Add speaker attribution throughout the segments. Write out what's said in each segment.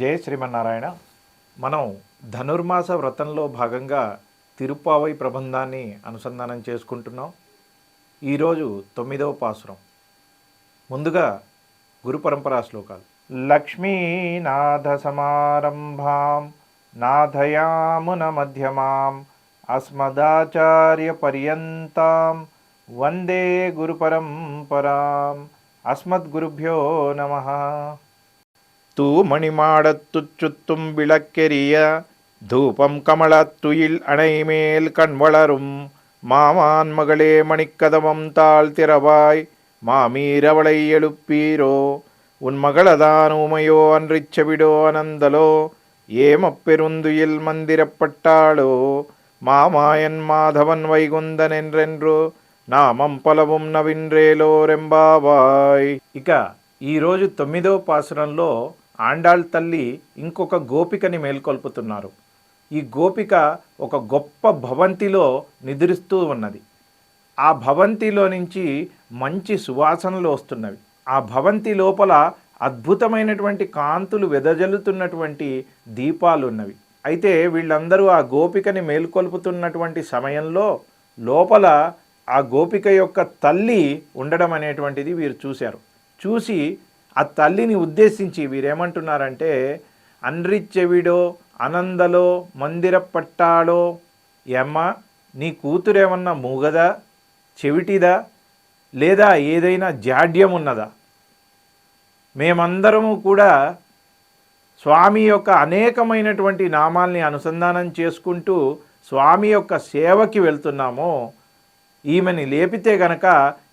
Speaker 1: జయ శ్రీమన్నారాయణ మనం ధనుర్మాస వ్రతంలో భాగంగా తిరుప్పావై ప్రబంధాన్ని అనుసంధానం చేసుకుంటున్నాం. ఈరోజు తొమ్మిదవ పాసురం. ముందుగా గురు పరంపరా శ్లోకాలు. లక్ష్మీనాథ సమారంభాం నాథయామున మధ్యమాం అస్మదాచార్య పర్యంతం వందే గురు పరంపరాం. అస్మద్గురుభ్యో నమః. தூமணிமாடத்துச் விளக்கெரிய தூபம் கமலத்துயில் அணைமேல் கண்வளரும் மாமான் மகளே மணிக்கதவம் தாழ் திறவாய் மாமீரவளை எழுப்பீரோ உன் மகளதான் உமையோ அன்றிச் செவிடோ அனந்தலோ ஏமப்பெருந்துயில் மந்திரப்பட்டாளோ மாமாயன் மாதவன் வைகுந்தன் என்றென்றோ నామం పలవం నవిన్రేలోరెంబావాయ్ ఇక ఈరోజు తొమ్మిదవ పాసురంలో ఆండాళ్ తల్లి ఇంకొక గోపికని మేల్కొల్పుతున్నారు. ఈ గోపిక ఒక గొప్ప భవంతిలో నిద్రిస్తూ ఉన్నది. ఆ భవంతిలో నుంచి మంచి సువాసనలు వస్తున్నవి. ఆ భవంతి లోపల అద్భుతమైనటువంటి కాంతులు వెదజల్లుతున్నటువంటి దీపాలు ఉన్నవి అయితే వీళ్ళందరూ ఆ గోపికని మేల్కొల్పుతున్నటువంటి సమయంలో లోపల ఆ గోపిక యొక్క తల్లి ఉండడం అనేటువంటిది వీరు చూశారు. చూసి ఆ తల్లిని ఉద్దేశించి వీరేమంటున్నారంటే అన్రిచ్చెవిడో అనందలో మందిర పట్టాడో ఎమ్మ నీ కూతురేమన్నా మూగదా చెవిటిదా లేదా ఏదైనా జాడ్యం ఉన్నదా మేమందరము కూడా స్వామి యొక్క అనేకమైనటువంటి నామాల్ని అనుసంధానం చేసుకుంటూ స్వామి యొక్క సేవకి వెళ్తున్నాము. ఈమెని లేపితే గనక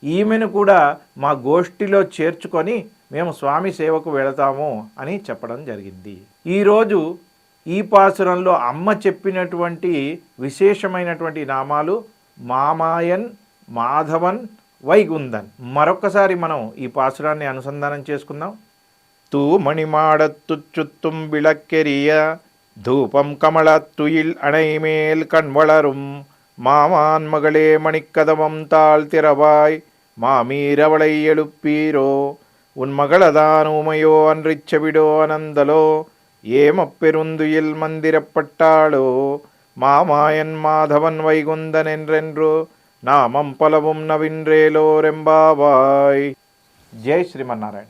Speaker 1: ఈమెను కూడా మా గోష్ఠిలో చేర్చుకొని మేము స్వామి సేవకు వెళతాము అని చెప్పడం జరిగింది ఈరోజు ఈ పాసురంలో అమ్మ చెప్పినటువంటి విశేషమైనటువంటి నామాలు మామాయన్ మాధవన్ వైగుందన్ మరొకసారి మనం ఈ పాసురాన్ని అనుసంధానం చేసుకుందాం தூமணிமாடத்துச் விளக்கெரிய தூபம் கமலத்துயில் அணைமேல் கண்வளரும் மாமான் மகளே மணிக்கதவம் தாழ் திறவாய் மாமீரவளை எழுப்பீரோ உன் மகளதான் உமையோ அன்றிச் செவிடோ அனந்தலோ ஏமப்பெருந்துயில் மந்திரப்பட்டாளோ மாமாயன் மாதவன் வைகுந்தன் என்றென்றோ நாமம் பலவும் நவின்றேலோரெம்பாவாய். ஜெய் ஸ்ரீமன்னாராயண்.